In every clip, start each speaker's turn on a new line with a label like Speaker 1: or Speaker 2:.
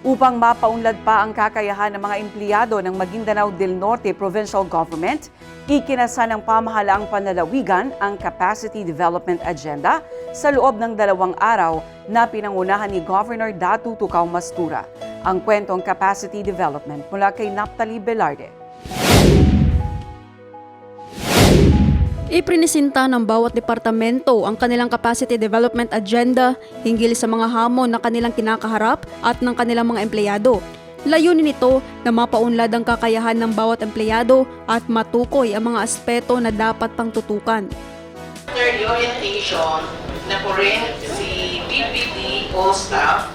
Speaker 1: Upang mapaunlad pa ang kakayahan ng mga empleyado ng Maguindanao del Norte Provincial Government, ikinasa ng pamahalaang panlalawigan ang Capacity Development Agenda sa loob ng dalawang araw na pinangunahan ni Governor Datu Tukaw Mastura. Ang kwentong Capacity Development mula kay Naptali Velarde.
Speaker 2: Iprinisinta ng bawat departamento ang kanilang capacity development agenda hinggil sa mga hamon na kanilang kinakaharap at ng kanilang mga empleyado. Layunin nito na mapaunlad ang kakayahan ng bawat empleyado at matukoy ang mga aspeto na dapat pang tutukan.
Speaker 3: The orientation, na po rin si PPD o staff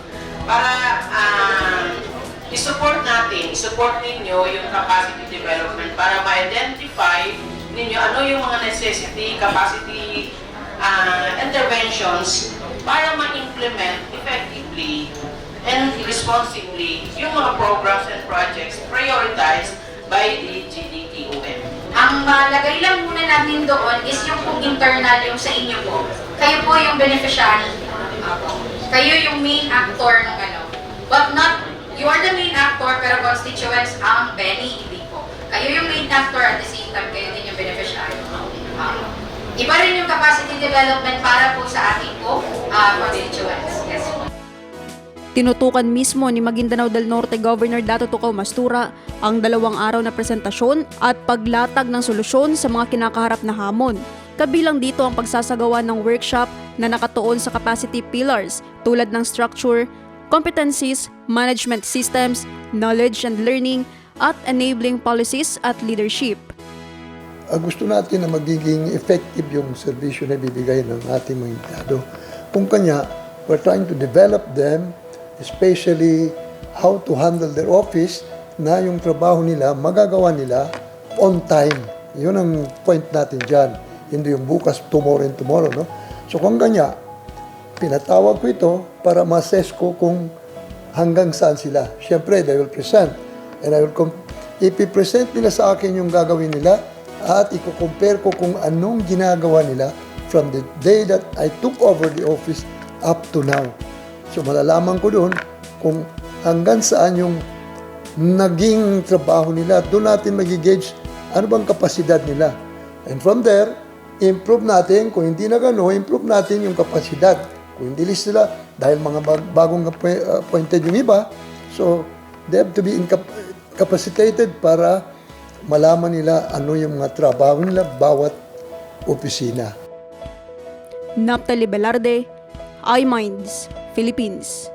Speaker 3: para um, isupport natin, isupport ninyo yung capacity development para ma-identify ninyo ano yung mga necessity, capacity uh, interventions para ma-implement effectively and responsibly yung mga programs and projects prioritized by the GDTOM.
Speaker 4: Ang malagay lang muna natin doon is yung kung internal yung sa inyo po. Kayo po yung beneficiary. Kayo yung main actor ng ano. But not, you are the main actor pero constituents ang Benny, po. Kayo yung main actor at the same time, kayo din. Iba rin yung capacity development para po sa ating po ah, constituents. Yes.
Speaker 2: Tinutukan mismo ni Maguindanao del Norte Governor Dato Tukaw Mastura ang dalawang araw na presentasyon at paglatag ng solusyon sa mga kinakaharap na hamon. Kabilang dito ang pagsasagawa ng workshop na nakatuon sa capacity pillars tulad ng structure, competencies, management systems, knowledge and learning, at enabling policies at leadership.
Speaker 5: Ah, gusto natin na magiging effective yung servisyo na bibigay ng ating mga empleyado. Kung kanya, we're trying to develop them, especially how to handle their office, na yung trabaho nila, magagawa nila on time. Yun ang point natin dyan. Hindi yung bukas, tomorrow and tomorrow. No? So kung kanya, pinatawag ko ito para ma-assess ko kung hanggang saan sila. Siyempre, they will present. And I will ipipresent nila sa akin yung gagawin nila at i-compare ko kung anong ginagawa nila from the day that I took over the office up to now. So malalaman ko doon kung hanggang saan yung naging trabaho nila. Doon natin magigauge ano bang kapasidad nila. And from there, improve natin. Kung hindi na gano'n, improve natin yung kapasidad. Kung hindi sila, dahil mga bag- bagong appoint- appointed yung iba, so they have to be incap- capacitated para malaman nila ano yung mga trabaho nila bawat opisina.
Speaker 2: Naptali Velarde, iMinds, Philippines.